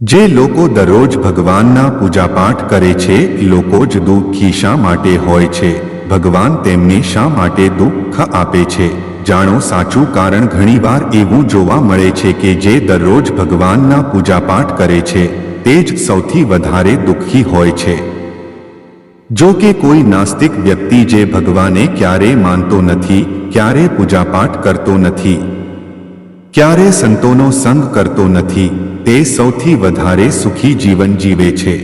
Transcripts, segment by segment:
જે લોકો દરરોજ ભગવાનના પૂજાપાઠ કરે છે, લોકો જ દુઃખી શા માટે હોય છે? ભગવાન તેમને શા માટે દુઃખ આપે છે? જાણો, સાચું કારણ ઘણીવાર એવું જોવા મળે છે કે જે દરરોજ ભગવાનના પૂજાપાઠ કરે છે, તે જ સૌથી વધારે દુઃખી હોય છે. જો કે કોઈ નાસ્તિક વ્યક્તિ જે ભગવાને ક્યારે માનતો નથી, ક્યારે પૂજાપાઠ કરતો નથી, ક્યારે સંતોનો સંગ કરતો નથી તે સૌથી વધારે સુખી જીવન જીવે છે.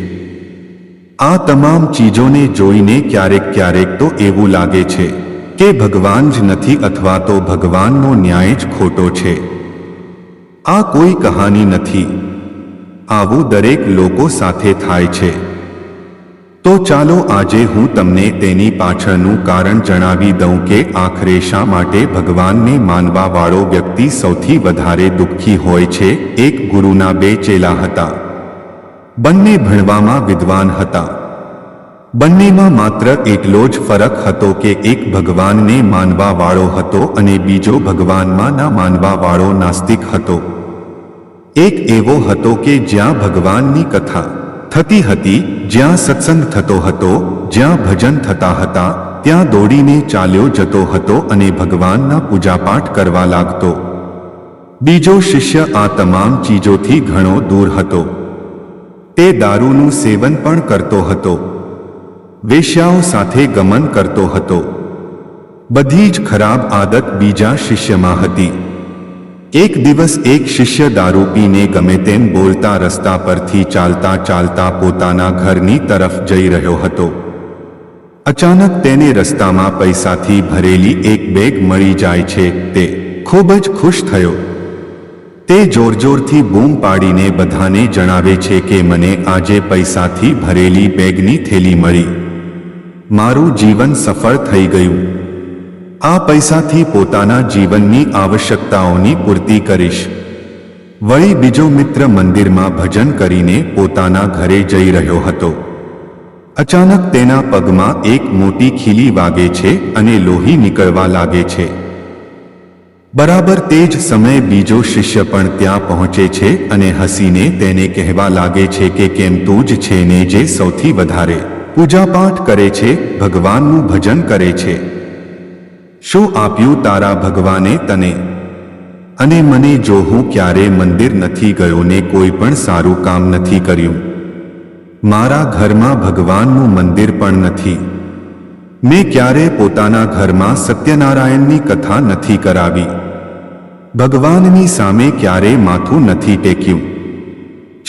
આ તમામ ચીજોને જોઈને ક્યારેક ક્યારેક તો એવું લાગે છે કે ભગવાન જ નથી અથવા તો ભગવાનનો ન્યાય જ ખોટો છે. આ કોઈ કહાની નથી. આવું દરેક લોકો સાથે થાય છે. તો ચાલો આજે હું તમને તેની પાછળનું કારણ જણાવી દઉં કે આખરે શા માટે ભગવાનને માનવા વાળો વ્યક્તિ સૌથી વધારે દુઃખી હોય છે? એક ગુરુના બે ચેલા હતા. બંને ભણવામાં વિદ્વાન હતા. બંનેમાં માત્ર એટલો જ ફરક હતો કે એક ભગવાનને માનવા વાળો હતો અને બીજો ભગવાનમાં ના માનવા વાળો નાસ્તિક હતો. એક એવો હતો કે જ્યાં ભગવાનની કથા થતી હતી, જ્યાં સત્સંગ થતો હતો, જ્યાં ભજન થતા હતા, ત્યાં દોડીને ચાલ્યો જતો હતો અને ભગવાનના પૂજાપાઠ કરવા લાગતો. બીજો શિષ્ય આ તમામ ચીજોથી ઘણો દૂર હતો. તે દારૂનું સેવન પણ કરતો હતો. વેશ્યાઓ સાથે ગમન કરતો હતો. બધી જ ખરાબ આદત બીજા શિષ્યમાં હતી. એક દિવસ એક શિષ્ય દારૂ પીને ગમે તેમ બોલતા રસ્તા પરથી ચાલતા ચાલતા પોતાના ઘરની તરફ જઈ રહ્યો હતો. અચાનક તેને રસ્તામાં પૈસાથી ભરેલી એક બેગ મળી જાય છે તે ખૂબ જ ખુશ થયો. તે જોરજોરથી બૂમ પાડીને બધાને જણાવે છે કે મને આજે પૈસાથી ભરેલી બેગની થેલી મળી. મારું જીવન સફળ થઈ ગયું. આ પૈસાથી પોતાના જીવનની આવશ્યકતાઓની પૂર્તિ કરીશ. વળી બીજો મિત્ર મંદિરમાં ભજન કરીને પોતાના ઘરે જઈ રહ્યો હતો. અચાનક તેના પગમાં એક મોટી ખીલી વાગે છે અને લોહી નીકળવા લાગે છે. બરાબર તે જ સમયે બીજો શિષ્ય પણ ત્યાં પહોંચે છે અને હસીને તેને કહેવા લાગે છે કે કેમ તું જ છે ને જે સૌથી વધારે પૂજાપાઠ કરે છે, ભગવાનનું ભજન કરે છે. શું આપ્યું તારા ભગવાને તને? અને મને જો હું ક્યારે મંદિર નથી ગયો ને કોઈ પણ સારું કામ નથી કર્યું. મારા ઘરમાં ભગવાનનું મંદિર પણ નથી. મેં ક્યારે પોતાના ઘરમાં સત્યનારાયણની કથા નથી કરાવી. ભગવાનની સામે ક્યારે માથું નથી ટેક્યું.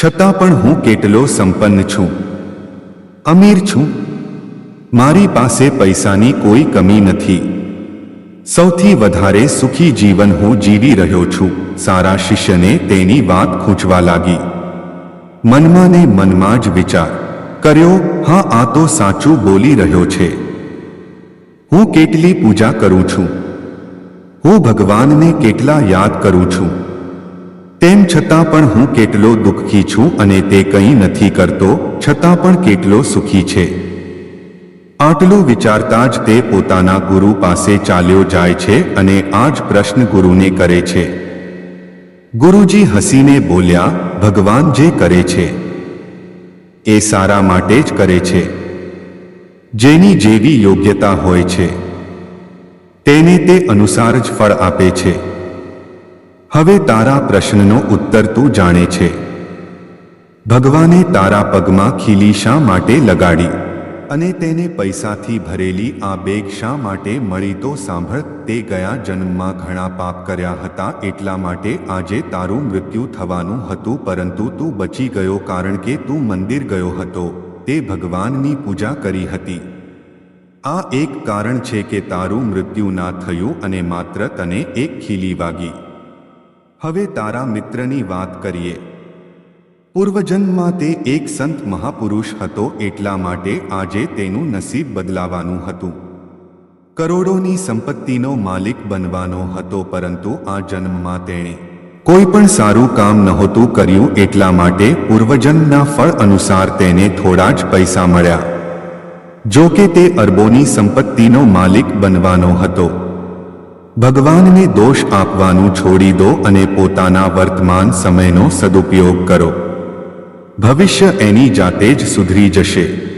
છતાં પણ હું કેટલો સંપન્ન છું. અમીર છું. મારી પાસે પૈસાની કોઈ કમી નથી. સૌથી વધારે સુખી જીવન હું જીવી રહ્યો છું. સારા શિષ્યને તેની વાત ખૂંચવા લાગી. મનમાં ને મનમાં જ વિચાર કર્યો, હા, આ તો સાચું બોલી રહ્યો છે. હું કેટલી પૂજા કરું છું. હું ભગવાનને કેટલા યાદ કરું છું. તેમ છતાં પણ હું કેટલો દુઃખી છું અને તે કંઈ નથી કરતો, છતાં પણ કેટલો સુખી છે. આટલું વિચારતા જ તે પોતાના ગુરુ પાસે ચાલ્યો જાય છે અને આ જ પ્રશ્ન ગુરુને કરે છે. ગુરુજી હસીને બોલ્યા, ભગવાન જે કરે છે, એ સારા માટે જ કરે છે. જેની જેવી યોગ્યતા હોય છે, તેને તે અનુસાર જ ફળ આપે છે. હવે તારા પ્રશ્નનો ઉત્તર તું જાણે છે. ભગવાને તારા પગમાં ખીલી શા માટે લગાડી? અને તેને પૈસાથી ભરેલી આ બેગ શા માટે મળી તો સાંભળ, તે ગયા જન્મમાં ઘણા પાપ કર્યા હતા, એટલા માટે આજે તારું મૃત્યુ થવાનું હતું, પરંતુ તું બચી ગયો કારણ કે તું મંદિર ગયો હતો, તે ભગવાનની પૂજા કરી હતી. આ એક કારણ છે કે તારું મૃત્યુ ના થયું અને માત્ર તને એક ખીલી વાગી. હવે તારા મિત્રની વાત કરીએ. પૂર્વજન્મમાં તે એક સંત મહાપુરુષ હતો એટલા માટે આજે તેનું નસીબ બદલાવાનું હતું. કરોડોની સંપત્તિનો માલિક બનવાનો હતો પરંતુ આ જન્મમાં તેણે કોઈ પણ સારું કામ નહોતું કર્યું એટલા માટે પૂર્વજન્મના ફળ અનુસાર તેને થોડા જ પૈસા મળ્યા. જો કે તે અરબોની સંપત્તિનો માલિક બનવાનો હતો. ભગવાનને દોષ આપવાનું છોડી દો અને પોતાના વર્તમાન સમયનો સદુપયોગ કરો. ભવિષ્ય એની જાતે જ સુધરી જશે.